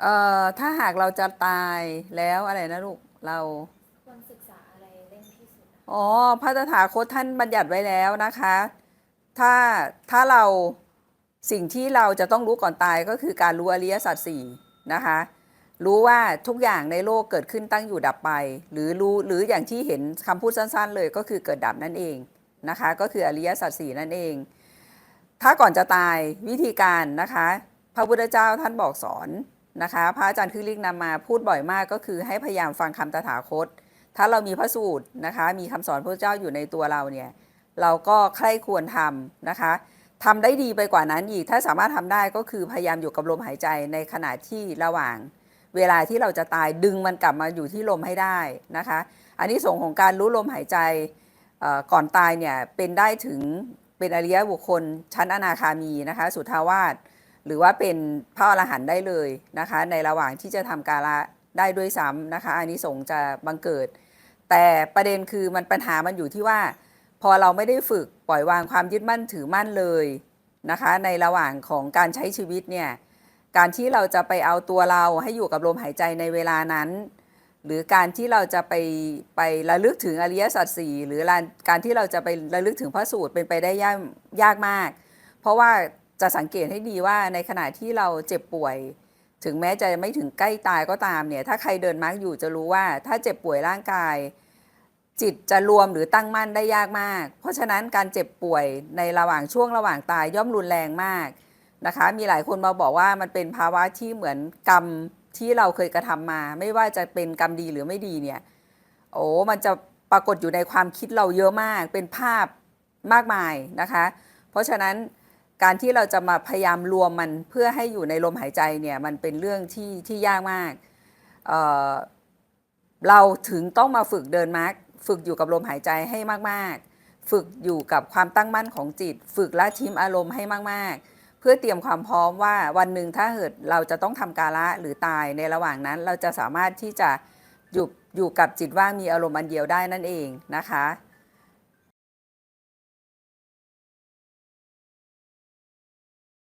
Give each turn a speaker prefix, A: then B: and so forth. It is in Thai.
A: เอ่อถ้าหากเราจะตายแล้วอะไรนะลูกเรา
B: ควรศึกษาอะไรเล่นที่สุดอะ
A: อ๋อพระตถาคตท่านบัญญัติไว้แล้วนะคะ ถ้าถ้าเราสิ่งที่เราจะต้องรู้ก่อนตายก็คือการรู้อริยสัจสี่นะคะ รู้ว่าทุกอย่างในโลกเกิดขึ้นตั้งอยู่ดับไป หรือรู้หรืออย่างที่เห็นคำพูดสั้นๆ เลยก็คือเกิดดับนั่นเองนะคะ ก็คืออริยสัจสี่นั่นเอง ถ้าก่อนจะตายวิธีการนะคะ พระพุทธเจ้าท่านบอกสอน นะคะ พระอาจารย์คือลิกนำมาพูดบ่อยมากก็คือให้พยายามฟังคำตถาคต ถ้าเรามีพระสูตรนะคะ มีคำสอนพระเจ้าอยู่ในตัวเราเนี่ยเราก็ใคร่ควรทำนะคะทำได้ดีไปกว่านั้นอีก ถ้าสามารถทำได้ก็คือพยายามอยู่กับลมหายใจในขณะที่ระหว่าง เวลาที่เราจะตายดึงมันกลับมาอยู่ที่ลมให้ได้นะคะ อันนี้ส่งของการรู้ลมหายใจก่อนตายเนี่ยเป็นได้ถึงเป็นอริยบุคคลชั้นอนาคามีนะคะ สุทาวาส หรือว่าเป็นพระอรหันต์ได้เลยนะคะ ในระหว่างที่จะทำกาละได้ด้วยซ้ำนะคะอันนี้สงส์จะบังเกิด แต่ประเด็นคือมันปัญหามันอยู่ที่ว่า พอเราไม่ได้ฝึกปล่อยวางความยึดมั่นถือมั่นเลยนะคะ ในระหว่างของการใช้ชีวิตเนี่ยการที่เราจะไปเอาตัวเราให้อยู่กับลมหายใจในเวลานั้น หรือการที่เราจะไปไประลึกถึงอริยสัจสี่หรือการที่เราจะไประลึกถึงพระสูตรเป็นไปได้ยากยากมาก เพราะว่า จะสังเกตให้ดีว่าในขณะที่เราเจ็บป่วย ถึงแม้จะไม่ถึงใกล้ตายก็ตามเนี่ยถ้าใครเดินมาร์กอยู่จะรู้ว่าถ้าเจ็บป่วยร่างกาย จิตจะรวมหรือตั้งมั่นได้ยากมาก เพราะฉะนั้นการเจ็บป่วยในระหว่างช่วงระหว่างตายย่อมรุนแรงมากนะคะ มีหลายคนมาบอกว่ามันเป็นภาวะที่เหมือนกรรมที่เราเคยกระทำมา ไม่ว่าจะเป็นกรรมดีหรือไม่ดีเนี่ยโอ้มันจะปรากฏอยู่ในความคิดเราเยอะมากเป็นภาพมากมายนะคะ เพราะฉะนั้น การที่เราจะมาพยายามรวมมันเพื่อให้อยู่ในลมหายใจเนี่ยมันเป็นเรื่องที่ที่ยากมากเอ่อเราถึงต้องมาฝึกเดินมาร์กฝึกอยู่กับลมหายใจให้มากๆ ฝึกอยู่กับความตั้งมั่นของจิต ฝึกละทิ้มอารมณ์ให้มากๆ เพื่อเตรียมความพร้อมว่าวันหนึ่งถ้าเกิดเราจะต้องทำกาละหรือตายในระหว่างนั้น เราจะสามารถที่จะอยู่อยู่กับจิตว่างมีอารมณ์อันเดียวได้นั่นเองนะคะ